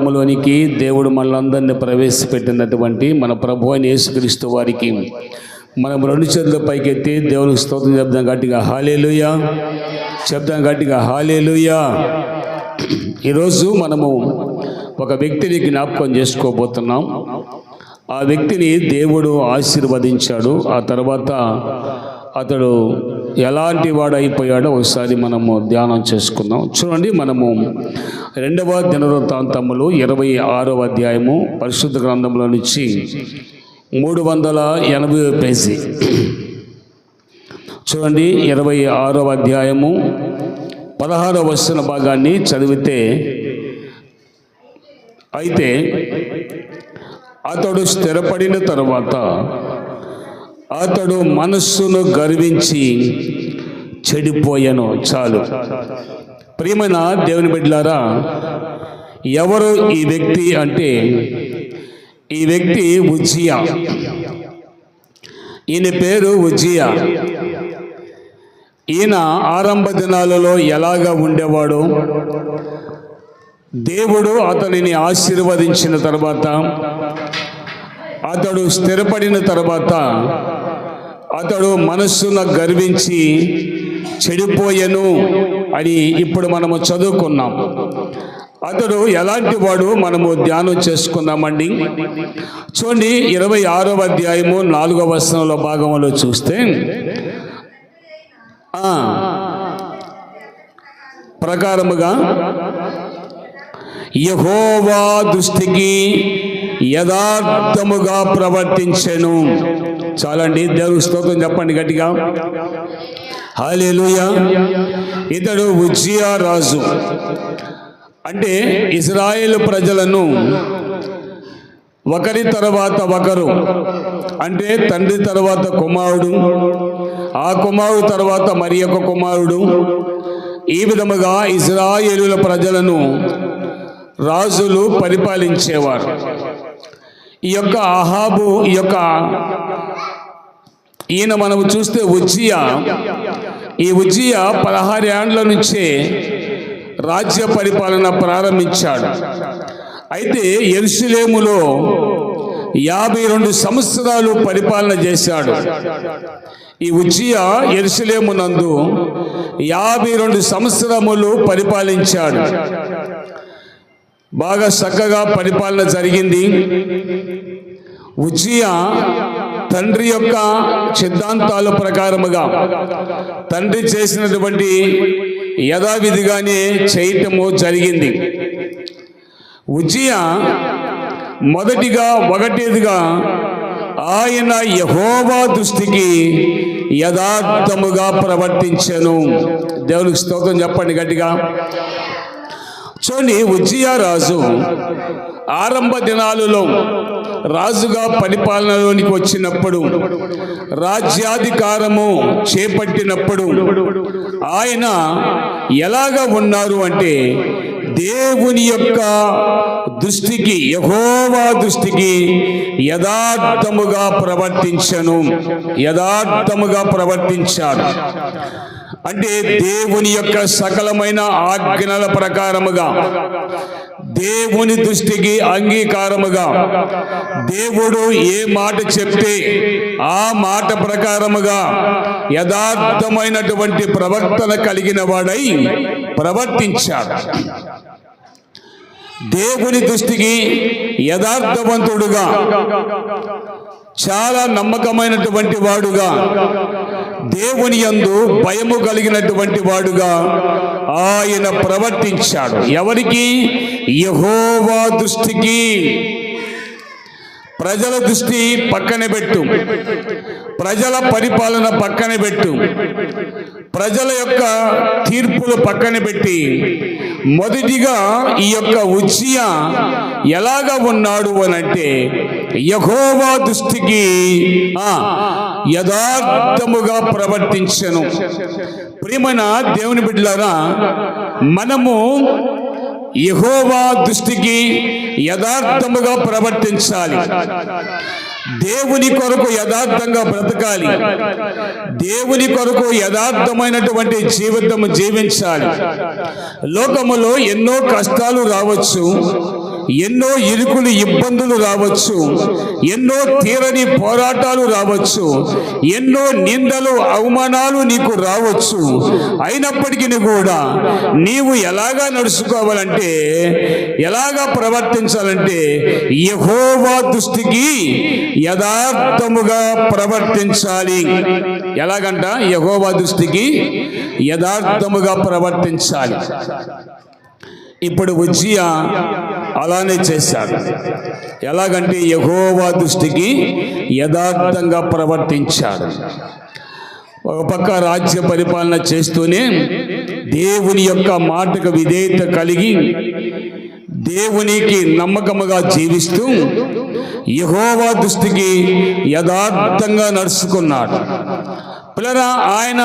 లోనికి దేవుడు మనలందరినీ ప్రవేశపెట్టినటువంటి మన ప్రభు అని యేసుక్రీస్తు వారికి మనం రెండు చేతుల పైకెత్తి దేవునికి స్తోత్రం చెప్దాం గట్టిగా హాలేలుయా చెప్దాం గట్టిగా హాలేలుయా ఈరోజు మనము ఒక వ్యక్తిని జ్ఞాపకం చేసుకోబోతున్నాం. ఆ వ్యక్తిని దేవుడు ఆశీర్వదించాడు. ఆ తర్వాత అతడు ఎలాంటి వాడు అయిపోయాడో ఒకసారి మనము ధ్యానం చేసుకుందాం. చూడండి మనము రెండవ దినవృత్తాంతములు ఇరవై ఆరవ అధ్యాయము పరిశుద్ధ గ్రంథంలో నుంచి మూడు వందల ఎనభై పేజీ. చూడండి ఇరవై ఆరవ అధ్యాయము పదహారవ వస్తున్న భాగాన్ని చదివితే అయితే అతడు స్థిరపడిన తర్వాత అతడు మనస్సును గర్వించి చెడిపోయాను. చాలు. ప్రియమైన దేవుని బిడ్డలారా ఎవరు ఈ వ్యక్తి అంటే ఈ వ్యక్తి ఉజ్జియా. ఈయన పేరు ఉజ్జియా. ఈయన ఆరంభ దినాలలో ఎలాగా ఉండేవాడు? దేవుడు అతనిని ఆశీర్వదించిన తర్వాత అతడు స్థిరపడిన తర్వాత అతడు మనస్సున గర్వించి చెడిపోయెను అని ఇప్పుడు మనము చదువుకున్నాం. అతడు ఎలాంటి వాడు మనము ధ్యానం చేసుకుందామండి? చూడండి ఇరవై ఆరవ అధ్యాయము నాలుగవ వచనంలో భాగంలో చూస్తే ప్రకారముగా యహోవా దృష్టికి యథార్థముగా ప్రవర్తించెను. చాలండి దేవుడు స్తోత్రం చెప్పండి గట్టిగా. హాలేలుయ ఇతడు ఉజ్జియా రాజు. అంటే ఇజ్రాయేల్ ప్రజలను ఒకరి తర్వాత ఒకరు అంటే తండ్రి తర్వాత కుమారుడు ఆ కుమారుడు తర్వాత మరి ఒక కుమారుడు. ఈ విధముగా ఇజ్రాయేలుల ప్రజలను రాజులు పరిపాలించేవారు. ఈ యొక్క అహాబు ఈ యొక్క ఈయన మనం చూస్తే ఉజ్జియా. ఈ ఉజ్జియా పదహారు ఏండ్ల నుంచే రాజ్య పరిపాలన ప్రారంభించాడు. అయితే ఎరుసలేములో యాభై రెండు సంవత్సరాలు పరిపాలన చేశాడు. ఈ ఉజ్జియా ఎరుసలేమునందు యాభై రెండు సంవత్సరములు పరిపాలించాడు. బాగా చక్కగా పరిపాలన జరిగింది. ఉజ్జియా తండ్రి యొక్క సిద్ధాంతాల ప్రకారముగా తండ్రి చేసినటువంటి యథావిధిగానే చేయటము జరిగింది. ఉజ్జియా మొదటిగా ఒకటిదిగా ఆయన యహోవా దృష్టికి యథార్థముగా ప్రవర్తించను. దేవునికి స్తోత్రం చెప్పండి గట్టిగా. చూడండి ఉజ్జియా రాజు ఆరంభ దినాలలో రాజుగా పరిపాలనలోనికి వచ్చినప్పుడు రాజ్యాధికారము చేపట్టినప్పుడు ఆయన ఎలాగా ఉన్నారు అంటే దేవుని యొక్క దృష్టికి యహోవా దృష్టికి యథార్థముగా ప్రవర్తించను యథార్థముగా ప్రవర్తించారు. అంటే దేవుని యొక్క సకలమైన ఆజ్ఞల ప్రకారముగా దేవుని దృష్టికి అంగీకారముగా దేవుడు ఏ మాట చెప్తే ఆ మాట ప్రకారముగా యథార్థమైనటువంటి ప్రవర్తన కలిగిన వాడై ప్రవర్తించాడు. దేవుని దృష్టికి యథార్థవంతుడుగా చాలా నమ్మకమైనటువంటి వాడుగా దేవుని యందు భయము కలిగినటువంటి వాడుగా ఆయన ప్రవర్తించాడు. ఎవరికి? యహోవా దృష్టికి. ప్రజల దృష్టి పక్కన పెట్టు. ప్రజల పరిపాలన పక్కన పెట్టు. ప్రజల యొక్క తీర్పులు పక్కన పెట్టి మొదటిగా ఈ యొక్క ఉజ్జియా ఎలాగ ఉన్నాడు అని అంటే యహోవా దృష్టికి యథార్థముగా ప్రవర్తించను. ప్రియమైన దేవుని బిడ్డలారా మనము యహోవా దృష్టికి యథార్థముగా ప్రవర్తించాలి. దేవుని కొరకు యథార్థంగా బ్రతకాలి. దేవుని కొరకు యథార్థమైనటువంటి జీవితం జీవించాలి. లోకములో ఎన్నో కష్టాలు రావచ్చు. ఎన్నో ఇరుకులు ఇబ్బందులు రావచ్చు. ఎన్నో తీరని పోరాటాలు రావచ్చు. ఎన్నో నిందలు అవమానాలు నీకు రావచ్చు. అయినప్పటికీ కూడా నీవు ఎలాగా నడుచుకోవాలంటే ఎలాగా ప్రవర్తించాలంటే యహోవా దృష్టికి యథార్థముగా ప్రవర్తించాలి. ఎలాగంట? యహోవా దృష్టికి యథార్థముగా ప్రవర్తించాలి. ఇప్పుడు ఉజ్జియా అలానే చేశాడు. ఎలాగంటే యహోవా దృష్టికి యథార్థంగా ప్రవర్తించాడు. ఒక పక్క రాజ్య పరిపాలన చేస్తూనే దేవుని యొక్క మాటకు విధేయత కలిగి దేవునికి నమ్మకముగా జీవిస్తూ యహోవా దృష్టికి యథార్థంగా నడుచుకున్నాడు. పిల్లరా ఆయన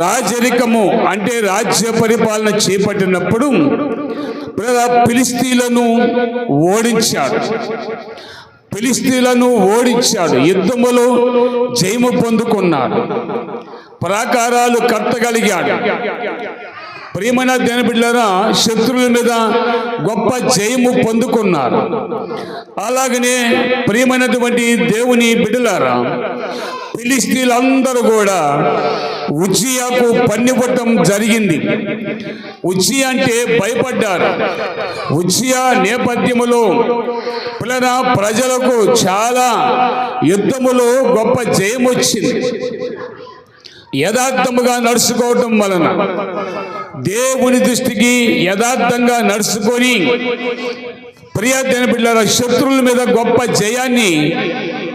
రాజరికము అంటే రాజ్య పరిపాలన చేపట్టినప్పుడు ఫిలిస్తీన్లను ఓడించాడు. ఫిలిస్తీన్లను ఓడించాడు. యుద్ధములో జయము పొందుకున్నాడు. ప్రాకారాలు కట్టగలిగాడు. ప్రియమైన దేని శత్రువుల మీద గొప్ప జయము పొందుకున్నారు. అలాగనే ప్రియమైనటువంటి దేవుని బిడ్డలారా ఫిలిస్తీన్లందరూ కూడా ఉజ్జియాకు పన్నిపట్టం జరిగింది. ఉజ్జియా అంటే భయపడ్డారు. ఉజ్జియా నేపథ్యములో పిల్లల ప్రజలకు చాలా యుద్ధములో గొప్ప జయం వచ్చింది యథార్థముగా నడుచుకోవటం వలన దేవుని దృష్టికి యథార్థంగా నడుచుకొని ప్రియమైన బిడ్డల శత్రువుల మీద గొప్ప జయాన్ని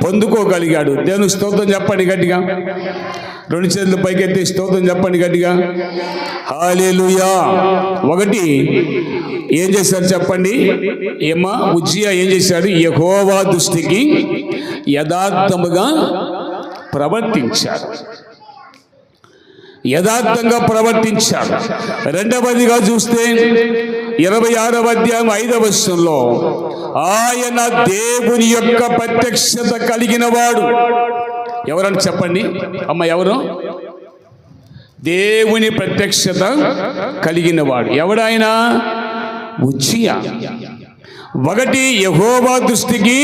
పొందుకోగలిగాడు. దేవుని స్తోత్రం చెప్పండి గట్టిగా. రెండు చేతులు పైకెత్తి స్తోత్రం చెప్పండి గట్టిగా. హాలేలుయా ఒకటి ఏం చేశారు చెప్పండి? ఏమా ఉజ్జియా ఏం చేశాడు? యహోవా దృష్టికి యథార్థముగా ప్రవర్తించారు యథార్థంగా ప్రవర్తించాడు. రెండవదిగా చూస్తే ఇరవై ఆరవ అధ్యాయం ఐదవ వర్షంలో ఆయన దేవుని యొక్క ప్రత్యక్షత కలిగిన వాడు. ఎవరని చెప్పండి? అమ్మ ఎవరు? దేవుని ప్రత్యక్షత కలిగిన వాడు. ఎవడాయన? ఉచియా ఒకటి యహోవా దృష్టికి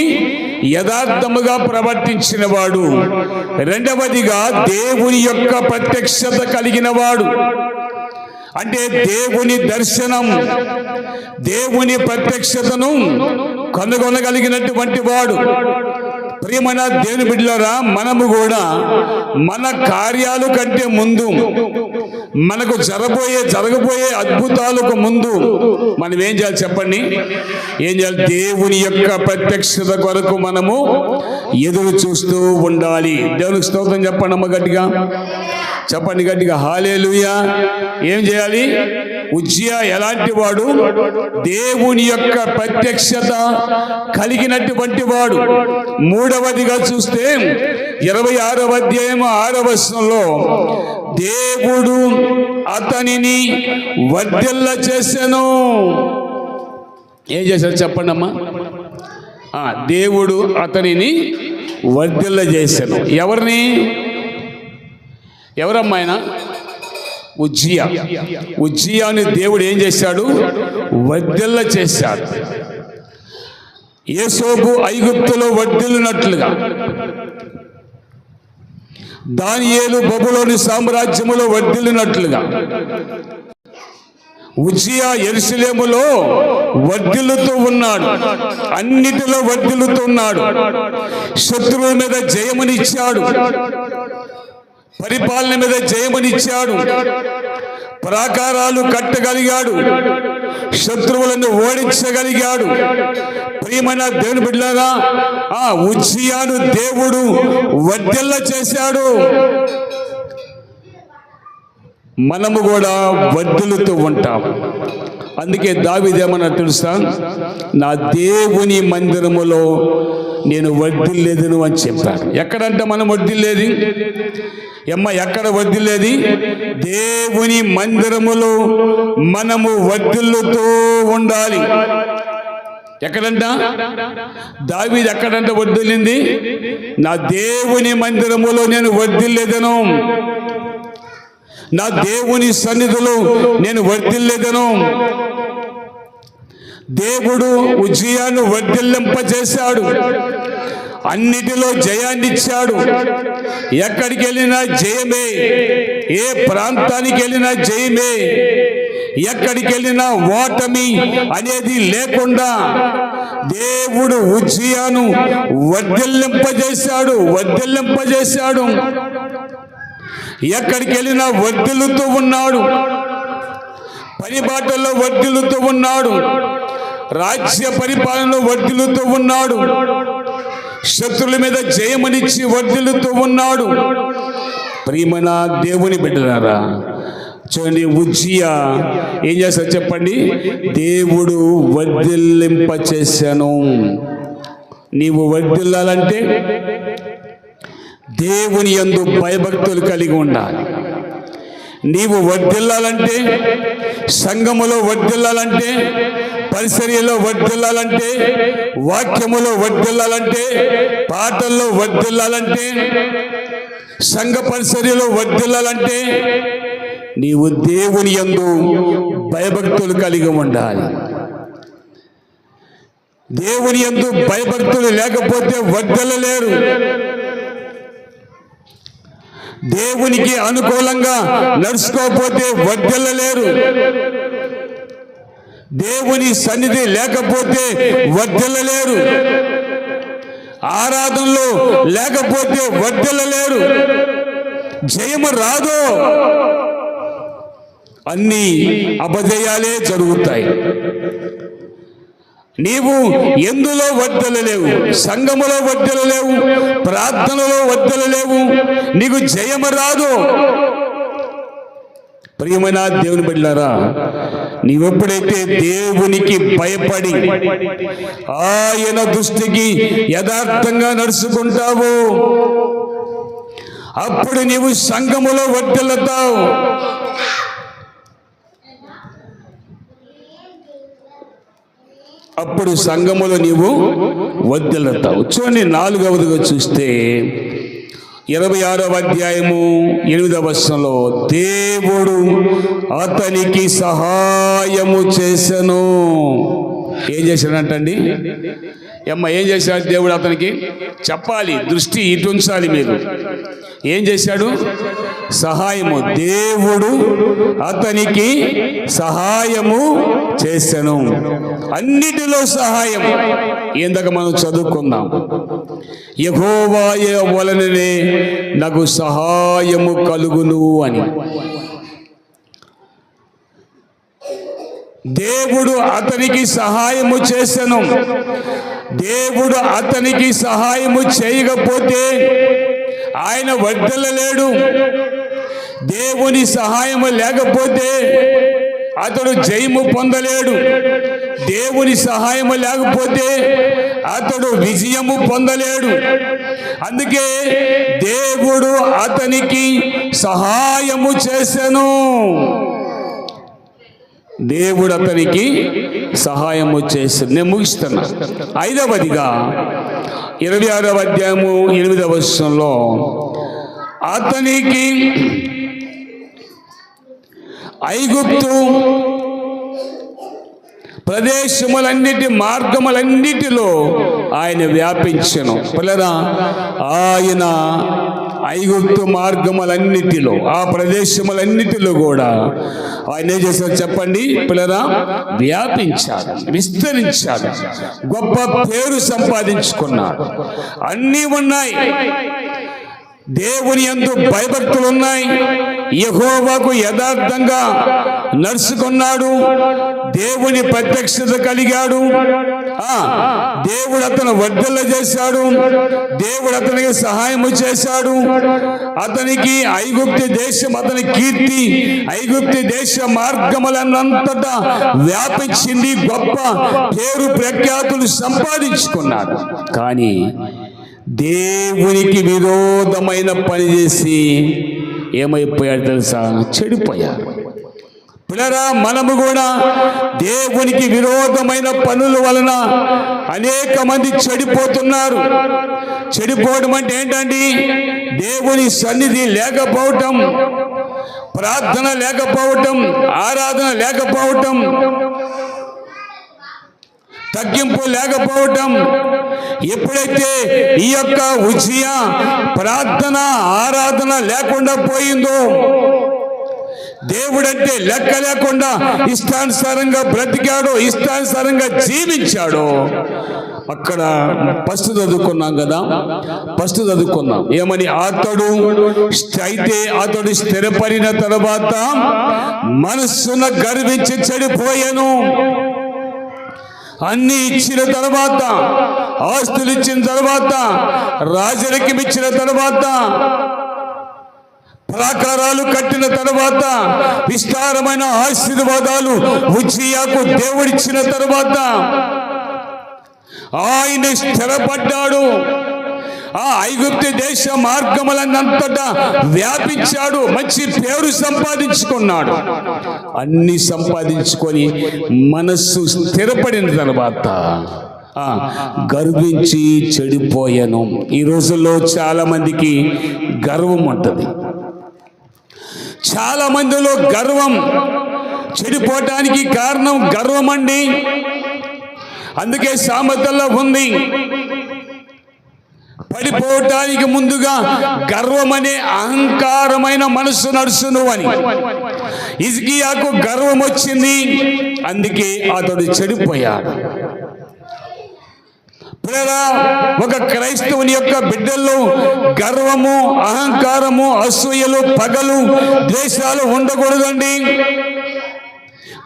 యథార్థముగా ప్రవర్తించిన వాడు రెండవదిగా దేవుని యొక్క ప్రత్యక్షత కలిగిన వాడు అంటే దేవుని దర్శనం దేవుని ప్రత్యక్షతను కనుగొనగలిగినటువంటి వాడు. ప్రియమైన దేవుని బిడ్డలారా మనము కూడా మన కార్యాలు కంటే ముందు మనకు జరబోయే జరగబోయే అద్భుతాలకు ముందు మనం ఏం చేయాలి చెప్పండి? ఏం చేయాలి? దేవుని యొక్క ప్రత్యక్షత కొరకు మనము ఎదురు చూస్తూ ఉండాలి. దేవునికి స్తోత్రం చెప్పండి అమ్మ గట్టిగా. చెప్పండి గట్టిగా. హాలేలుయా. ఏం చేయాలి? ఉజ్జియా ఎలాంటి వాడు? దేవుని యొక్క ప్రత్యక్షత కలిగినటువంటి వాడు. మూడవదిగా చూస్తే ఇరవై ఆరవ అధ్యాయం ఆరవ దేవుడు అతనిని వర్ధిల్ల చేశాను ఏం చేశారు చెప్పండి అమ్మా దేవుడు అతనిని వర్ధిల్ల చేశాను ఎవరిని? ఎవరమ్మా ఆయన? ఉజ్జియా. ఉజ్జియాని దేవుడు ఏం చేశాడు? వర్ధిల్ల చేశాడు. ఏసోబు ఐగుప్తులో వర్ధిల్లినట్లుగా దానియేలు బబులోని సామ్రాజ్యములో వర్ధిల్లినట్లుగా ఉజియా ఎరుసలేములో వర్ధిల్లుతూ ఉన్నాడు. అన్నిటిలో వర్ధిల్లుతున్నాడు శత్రువు మీద జయమునిచ్చాడు. పరిపాలన మీద జయమనిచ్చాడు. ప్రాకారాలు కట్టగలిగాడు. శత్రువులను ఓడించగలిగాడు. ప్రియమైన దేవుని బిడ్డలారా ఆ ఉజ్జియాను దేవుడు వర్ధిల్ల చేశాడు. మనము కూడా వద్దులుతూ ఉంటాం. అందుకే దావిదేమన్నా తెలుసా? నా దేవుని మందిరములో నేను వడ్డిల్లేదును అని చెప్పాను ఎక్కడంటే మనం వడ్డిల్లేది ఎమ్మ ఎక్కడ వడ్డిల్లేది దేవుని మందిరములో మనము వడ్డిల్లుతూ ఉండాలి. ఎక్కడంట? దావీది ఎక్కడంట వద్దులింది? నా దేవుని మందిరములో నేను వడ్డిల్లేదను నా దేవుని సన్నిధిలో నేను వర్ధిల్లేదను దేవుడు ఉజ్జియాను వర్ధిల్లింపజేశాడు. అన్నిటిలో జయాన్నిచ్చాడు ఎక్కడికి వెళ్ళినా జయమే. ఏ ప్రాంతానికి వెళ్ళినా జయమే. ఎక్కడికి వెళ్ళినా ఓటమి అనేది లేకుండా దేవుడు ఉజ్జియాను వర్ధిల్లింపజేశాడు వర్ధిల్లింపజేశాడు. ఎక్కడికి వెళ్ళినా వర్ధిల్లుతూ ఉన్నాడు. పని బాటల్లో వర్ధిల్లుతూ ఉన్నాడు. రాజ్య పరిపాలనలో వర్ధిల్లుతూ ఉన్నాడు. శత్రుల మీద జయమనిచ్చి వర్ధిల్లుతూ ఉన్నాడు. ప్రియమైన దేవుని బిడ్డలారా చూడండి ఉజ్జియా ఏం చేస్తారు చెప్పండి? దేవుడు వర్ధిల్లింప చేశాను నీవు వర్ధిల్లాలంటే దేవుని ఎందు భయభక్తులు కలిగి ఉండాలి. నీవు వర్ధిల్లాలంటే సంఘములో వర్ధిల్లాలంటే పరిచర్యలో వర్దిల్లాలంటే వాక్యములో వర్దిల్లాలంటే పాటల్లో వర్దిల్లాలంటే సంఘ పరిచర్యలో వర్దిల్లాలంటే నీవు దేవుని యందు భయభక్తులు కలిగి ఉండాలి. దేవుని యందు భయభక్తులు లేకపోతే వర్దలలేరు దేవునికి అనుకూలంగా నడుచుకోకపోతే వర్ధిల్లలేరు దేవుని సన్నిధి లేకపోతే వర్ధిల్లలేరు. ఆరాధనలో లేకపోతే వర్ధిల్లలేరు. జయము రాదు. అన్ని అపజయాలే జరుగుతాయి. నీవు ఎందులో వర్దలలేవు సంఘములో వర్దలలేవు ప్రార్థనలో వర్దలలేవు నీకు జయము రాదు. ప్రియమైన దేవుని బిడ్డారా నీవెప్పుడైతే దేవునికి భయపడి ఆయన దృష్టికి యథార్థంగా నడుచుకుంటావో అప్పుడు నీవు సంఘములో వర్దలుతావు అప్పుడు సంఘములో నీవు వద్దెలుతావు చూడండి నాలుగవదిగా చూస్తే ఇరవై ఆరవ అధ్యాయము ఎనిమిదవ వర్షంలో దేవుడు అతనికి సహాయము చేసెను. ఏం చేశాడంటండి? అమ్మ ఏం చేశాడు దేవుడు అతనికి? చెప్పాలి దృష్టి ఇటు ఉంచాలి మీరు. ఏం చేశాడు? సహాయము దేవుడు అతనికి సహాయము చేశాను అన్నిటిలో సహాయం ఏందక మనం చదువుకుందాం. యహోవాయ వలననే నాకు సహాయము కలుగును అని. దేవుడు అతనికి సహాయము చేశాను దేవుడు అతనికి సహాయము చేయకపోతే ఆయన వర్దలలేడు దేవుని సహాయము లేకపోతే అతడు జయము పొందలేడు. దేవుని సహాయము లేకపోతే అతడు విజయము పొందలేడు. అందుకే దేవుడు అతనికి సహాయము చేశాను దేవుడు అతనికి సహాయము చేశాను నేను ముగిస్తున్నా. ఐదవదిగా ఇరవై ఆరవ అధ్యాయము ఎనిమిదవ వర్షంలో అతనికి ఐగుప్తు ప్రదేశములన్నిటి మార్గములన్నిటిలో ఆయన వ్యాపించను. పిల్లరా ఆయన ఐగుప్తు మార్గములన్నిటిలో ఆ ప్రదేశములన్నిటిలో కూడా ఆయన ఏం చేశారు చెప్పండి? పిల్లరా వ్యాపించాడు విస్తరించాడు గొప్ప పేరు సంపాదించుకున్నాడు. అన్నీ ఉన్నాయి. దేవుని ఎందు భయభక్తులు ఉన్నాయి. యహోవాకు యథార్థంగా నడుచుకున్నాడు. దేవుని ప్రత్యక్షత కలిగాడు. దేవుడు అతను వడ్డల చేశాడు. దేవుడు అతనికి సహాయము చేశాడు. అతనికి ఐగుప్తి దేశం అతని కీర్తి ఐగుప్తి దేశ మార్గములన్నంతటా వ్యాపించింది గొప్ప పేరు ప్రఖ్యాతులు సంపాదించుకున్నాడు. కానీ దేవునికి విరోధమైన పని చేసి ఏమైపోయాడు తెలుసా? చెడిపోయారు పిల్లరా మనము కూడా దేవునికి విరోధమైన పనుల వలన అనేక మంది చెడిపోతున్నారు. చెడిపోవడం అంటే ఏంటండి? దేవుని సన్నిధి లేకపోవటం ప్రార్థన లేకపోవటం ఆరాధన లేకపోవటం తగ్గింపు లేకపోవటం. ఎప్పుడైతే ఈ యొక్క ఉచియ ప్రార్థన ఆరాధన లేకుండా పోయిందో దేవుడంటే లెక్క లేకుండా ఇష్టానుసారంగా బ్రతికాడో ఇష్టానుసారంగా జీవించాడో. అక్కడ ఫస్ట్ చదువుకున్నాం కదా. ఫస్ట్ చదువుకున్నాం. ఏమని? అతడు అయితే అతడు స్థిరపడిన తర్వాత మనస్సున గర్వించి చెడిపోయాను. అన్ని ఇచ్చిన తర్వాత ఆస్తులు ఇచ్చిన తర్వాత రాజరికం ఇచ్చిన తర్వాత ప్రాకారాలు కట్టిన తర్వాత విస్తారమైన ఆశీర్వాదాలు ఉచియాకు దేవుడిచ్చిన తర్వాత ఆయన స్థిరపడ్డాడు. ఆ ఐగుప్తి దేశ మార్గములన్నంతటా వ్యాపించాడు. మంచి పేరు సంపాదించుకున్నాడు. అన్ని సంపాదించుకొని మనస్సు స్థిరపడిన తర్వాత ఆ, గర్వించి చెడిపోయాను. ఈ రోజుల్లో చాలా మందికి గర్వం ఉంటుంది. చాలా మందిలో గర్వం చెడిపోవటానికి కారణం గర్వం అండి అందుకే సామెతల్లో ఉంది పడిపోవటానికి ముందుగా గర్వం అనే అహంకారమైన మనసు నడుచును అని. ఇజ్కియాకు గర్వం వచ్చింది అందుకే అతడు చెడిపోయాడు. పిల్లరా ఒక క్రైస్తవుని యొక్క బిడ్డల్లో గర్వము అహంకారము అసూయలు పగలు ద్వేషాలు ఉండకూడదండి.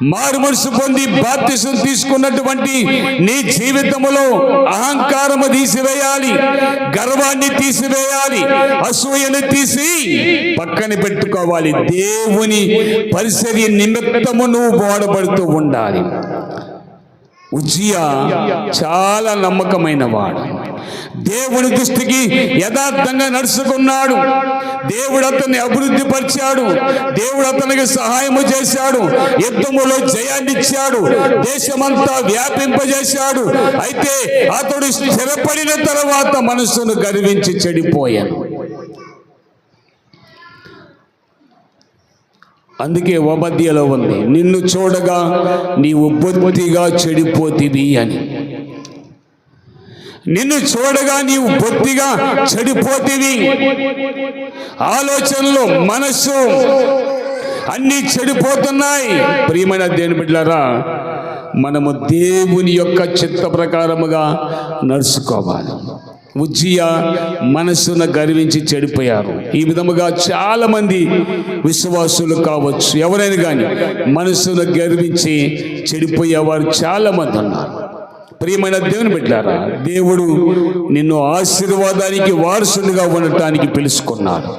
మారు మనసు పొంది బాప్తిసం తీసుకున్నటువంటి నీ జీవితములో అహంకారము తీసివేయాలి గర్వాన్ని తీసివేయాలి అసూయను తీసి పక్కన పెట్టుకోవాలి. దేవుని పరిసరి నిమిత్తము నువ్వు బోడబడుతూ ఉండాలి. ఉజ్జియా చాలా నమ్మకమైన వాడు. దేవుని దృష్టికి యథార్థంగా నడుచుకున్నాడు. దేవుడు అతన్ని అభివృద్ధి పరిచాడు. దేవుడు అతనికి సహాయము చేశాడు. యుద్ధములో జయాన్నిచ్చాడు దేశమంతా వ్యాపింపజేశాడు. అయితే అతడు స్థిరపడిన తర్వాత మనస్సును గర్వించి చెడిపోయాను అందుకే ఉపధ్యలో ఉంది. నిన్ను చూడగా నీవు బొత్తిగా చెడిపోతుంది అని. నిన్ను చూడగా నీవు బొత్తిగా చెడిపోతుంది ఆలోచనలు మనస్సు అన్నీ చెడిపోతున్నాయి. ప్రియమైన దేని బిడ్డలారా మనము దేవుని యొక్క చిత్త ప్రకారముగా నడుచుకోవాలి. ఉజ్జియా మనస్సును గర్వించి చెడిపోయారు. ఈ విధముగా చాలా మంది విశ్వాసులు కావచ్చు ఎవరైనా కానీ మనస్సున గర్వించి చెడిపోయేవారు చాలా మంది ఉన్నారు. ప్రియమైన దేవుని బిడ్డారా దేవుడు నిన్ను ఆశీర్వాదానికి వారసుడిగా ఉండటానికి పిలుచుకున్నాడు.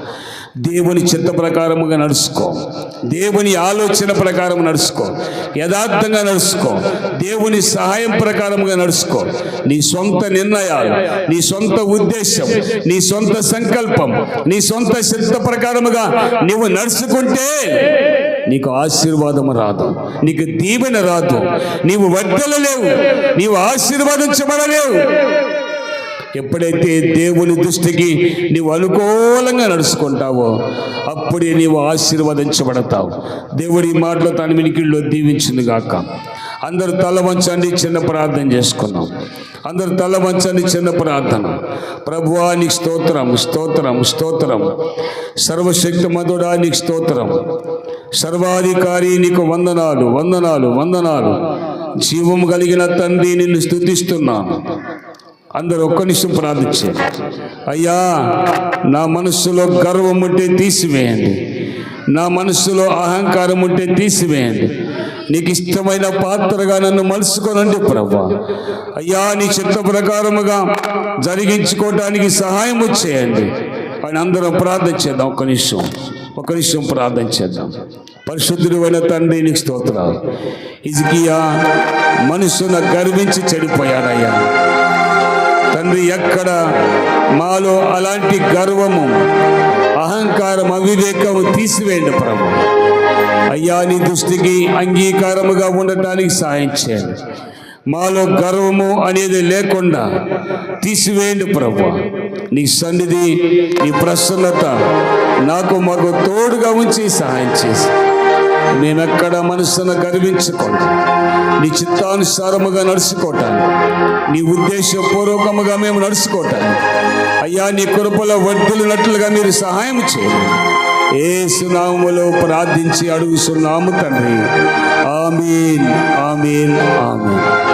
దేవుని చిత్త ప్రకారముగా నడుచుకో. దేవుని ఆలోచన ప్రకారం నడుచుకో. యథార్థంగా నడుచుకో. దేవుని సహాయం ప్రకారముగా నడుచుకో. నీ సొంత నిర్ణయాలు నీ సొంత ఉద్దేశం నీ సొంత సంకల్పం నీ సొంత చిత్త ప్రకారముగా నీవు నడుచుకుంటే నీకు ఆశీర్వాదం రాదు. నీకు దీవెన రాదు. నీవు వడ్డలు లేవు. నీవు ఆశీర్వాదించబడలేవు. ఎప్పుడైతే దేవుని దృష్టికి నీవు అనుకూలంగా నడుచుకుంటావో అప్పుడే నీవు ఆశీర్వదించబడతావు. దేవుడి ఈ మాటలో తన మినికిళ్ళు దీవించింది గాక. అందరు తల వంచండి చిన్న ప్రార్థన చేసుకున్నాం అందరు తల వంచండి చిన్న ప్రార్థన. ప్రభువా నీకు స్తోత్రం స్తోత్రం స్తోత్రం. సర్వశక్తి మధుడా నీకు స్తోత్రం. సర్వాధికారి నీకు వందనాలు వందనాలు వందనాలు. జీవం కలిగిన తండ్రి నిన్ను స్తుతిస్తున్నాను అందరూ ఒక్క నిమిషం ప్రార్థించారు అయ్యా నా మనస్సులో గర్వం ఉంటే తీసివేయండి. నా మనస్సులో అహంకారం ఉంటే తీసివేయండి. నీకు ఇష్టమైన పాత్రగా నన్ను మలుసుకోనండి ప్రభా. అయ్యా నీ చిత్త ప్రకారముగా జరిగించుకోవటానికి సహాయం చేయండి. అని అందరం ప్రార్థన చేద్దాం. ఒక నిమిషం ఒక నిమిషం ప్రార్థన చేద్దాం. పరిశుద్ధుడు అయిన తండ్రి నీకు స్తోత్రాలు. ఇజికియా మనసున గర్వించి చెడిపోయాడయ్యా. తండ్రి ఎక్కడ మాలో అలాంటి గర్వము అహంకారం అవివేకము తీసివేయండి ప్రభు. అయ్యా నీ దృష్టికి అంగీకారముగా ఉండటానికి సహాయం చేయండి. మాలో గర్వము అనేది లేకుండా తీసివేయండి ప్రభు. నీ సన్నిధి నీ ప్రసన్నత నాకు మాకు తోడుగా ఉంచి సహాయం చేసి. మేమెక్కడ మనసును గర్వించకుండా నీ చిత్తానుసారముగా నడుచుకోవటాను నీ ఉద్దేశపూర్వకముగా మేము నడుచుకోవటాను అయ్యా నీ కృపలో వర్ధులున్నట్లుగా మీరు సహాయం చేయండి. ఏ సునాములో ప్రార్థించి అడుగుతున్నాము తండ్రి. ఆమీన్ ఆమీన్ ఆమీన్.